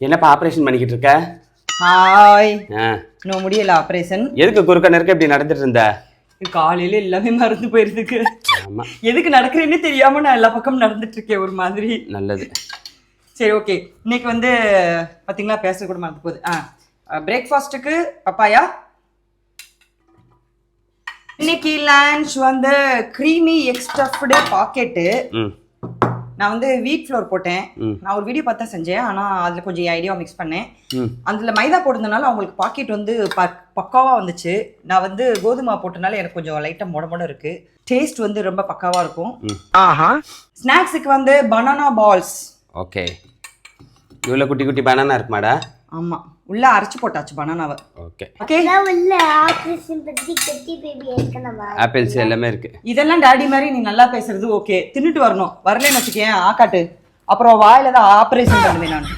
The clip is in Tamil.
என்னப்பா ஆப்ரேஷன் பண்ணிக்கிட்டு இருக்க ஹாய் ஆ. இன்னும் முடியல ஆப்ரேஷன் எதுக்கு குறுக்க நெருக்க இப்படி நடந்துட்டு இருந்த? காலையில எல்லாமே மறந்து போயிருதுக்கு. ஆமா. எதுக்கு நடக்கிறேன்னு தெரியாம நான் எல்லா பக்கமும் நடந்துட்டு இருக்கேன் ஒரு மாதிரி. நல்லது. சரி ஓகே இன்னைக்கு வந்து பாத்தீங்களா பேச கூட மறந்து போகுது. ஆ. பிரேக்ஃபாஸ்ட்டுக்கு பப்பாயா? இன்னைக்கு லஞ்ச் வந்து க்ரீமி எக்ஸ்டஃப்டு பாக்கெட்டு நான் வந்து வீட் ஃப்ளோர் போட்டேன். நான் ஒரு வீடியோ பார்த்தா செஞ்சேன். ஆனால் அதில் கொஞ்சம் ஐடியா மிக்ஸ் பண்ணேன். அதில் மைதா போட்டதுனால அவங்களுக்கு பாக்கெட் வந்து ப பக்காவாக வந்துச்சு. நான் வந்து கோதுமை போட்டனால எனக்கு கொஞ்சம் லைட்டாக மொட மொட இருக்கு. டேஸ்ட் வந்து ரொம்ப பக்காவாக இருக்கும். ம். ஸ்நாக்ஸுக்கு வந்து பனானா பால்ஸ் ஓகே இவ்வளோ குட்டி குட்டி பனானா இருக்குமாடா? ஆமாம் உள்ள அரைச்சு போட்டாச்சு பனானாவை ஓகே ஓகே உள்ள ஆபரேஷன் பத்தி கட்டி பேபி ஏற்கனவா ஆப்பிள்ஸ் எல்லாமே இருக்கு. இதெல்லாம் டாடி மாதிரி நீ நல்லா பேசுறது ஓகே தின்னுட்டு வரணும். வரலன்னு வச்சுக்கேன் ஆக்காட்டு. அப்புறம் வாயில தான் ஆப்ரேஷன் பண்ணுவேன் நான்.